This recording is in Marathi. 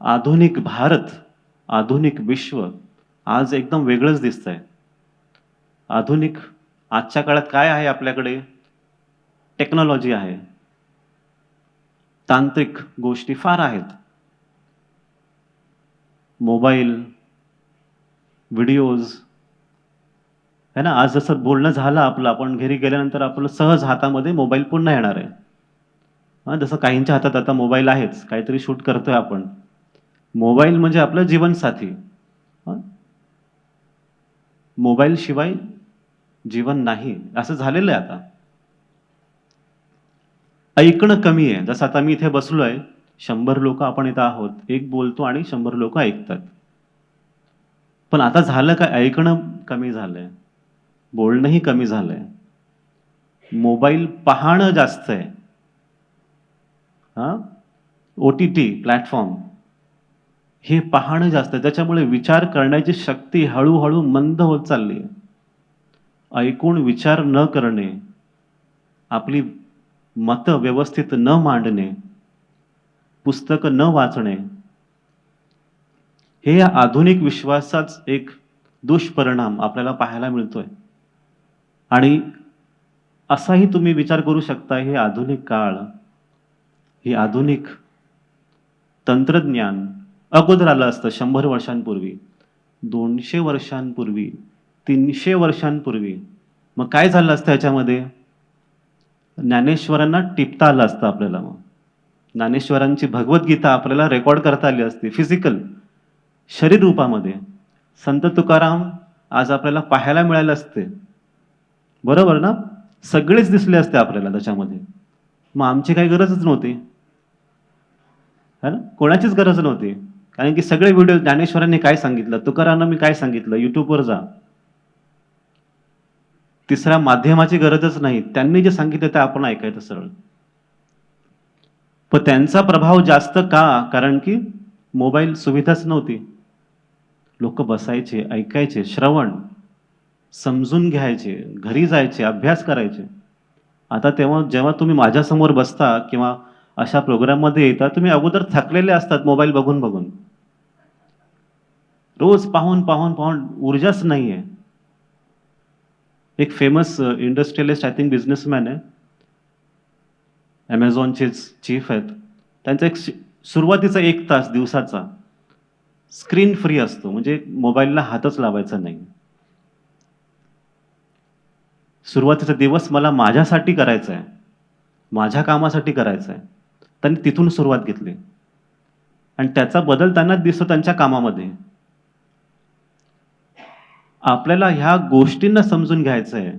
आधुनिक भारत आधुनिक विश्व आज एकदम वेगळंच दिसतंय. आधुनिक आजच्या काळात काय आहे आपल्याकडे? टेक्नॉलॉजी आहे. तांत्रिक गोष्टी फार आहेत. मोबाईल व्हिडिओज है ना? आज जसं बोलणं झालं आपलं आपण घरी गेल्यानंतर आपलं सहज हातामध्ये मोबाईल पुन्हा येणार आहे. हां जसं काहींच्या हातात आता मोबाईल आहेच काहीतरी शूट करतोय आपण. मोबाईल म्हणजे आपलं जीवनसाथी. हां? मोबाईल शिवाय जीवन नाही. असं झालेलं आहे आता. ऐकणं कमी आहे. जसं आता मी इथे बसलो आहे शंभर लोक आपण इथं आहोत. एक बोलतो आणि शंभर लोक ऐकतात. पण आता झालं काय? ऐकणं कमी झालंय. बोलणंही कमी झालंय. मोबाईल पाहणं जास्त आहे. हा? O T T platform. हे पाहणं जास्त आहे. त्याच्यामुळे विचार करण्याची शक्ती हळूहळू मंद होत चालली आहे. ऐकून विचार न करणे आपली मतं व्यवस्थित न मांडणे पुस्तकं न वाचणे हे या आधुनिक विश्वासाच एक दुष्परिणाम आपल्याला पाहायला मिळतोय. आणि असाही तुम्ही विचार करू शकता हे आधुनिक काळ ही आधुनिक तंत्रज्ञान अगोदर आलं असतं शंभर वर्षांपूर्वी. दोनशे वर्षांपूर्वी. तीनशे वर्षांपूर्वी. मग काय झालं असतं याच्यामध्ये? ज्ञानेश्वरांना टिपता आलं असतं आपल्याला मग. ज्ञानेश्वरांची भगवद्गीता आपल्याला रेकॉर्ड करता आली असती फिजिकल शरीर रूपामध्ये संत तुकाराम आज आपल्याला पाहायला मिळाले असते. बरोबर ना? सगळेच दिसले असते आपल्याला त्याच्यामध्ये. मग आमची काही गरजच नव्हती. है ना? कोणाचीच गरज नव्हती. कारण की सगळे व्हिडिओ ज्ञानेश्वरांनी काय सांगितलं तुकारांना मी काय सांगितलं युट्यूबवर जा. तिसऱ्या माध्यमाची गरजच नाही. त्यांनी जे सांगितलं ते आपण ऐकायचं सरळ. पण त्यांचा प्रभाव जास्त का? कारण की मोबाईल सुविधाच नव्हती. लोक बसायचे ऐकायचे श्रवण समजून घ्यायचे घरी जायचे अभ्यास करायचे. आता तेव्हा जेव्हा तुम्ही माझ्यासमोर बसता किंवा अशा प्रोग्राममध्ये येता तुम्ही अगोदर थकलेले असतात मोबाईल बघून बघून रोज पाहून पाहून पाहून ऊर्जाच नाही uh, आहे एक famous industrialist I think businessman आहे. ॲमेझॉनचे चीफ आहेत. त्यांचा एक सुरुवातीचा एक तास दिवसाचा स्क्रीन फ्री असतो. म्हणजे मोबाईलला हातच लावायचा नाही. सुरुवातीचा दिवस मला माझ्यासाठी करायचा आहे. माझ्या कामासाठी करायचा आहे. त्यांनी तिथून सुरुवात घेतली. आणि त्याचा बदल त्यांना दिसतो त्यांच्या कामामध्ये. आपल्याला ह्या गोष्टींना समजून घ्यायचं आहे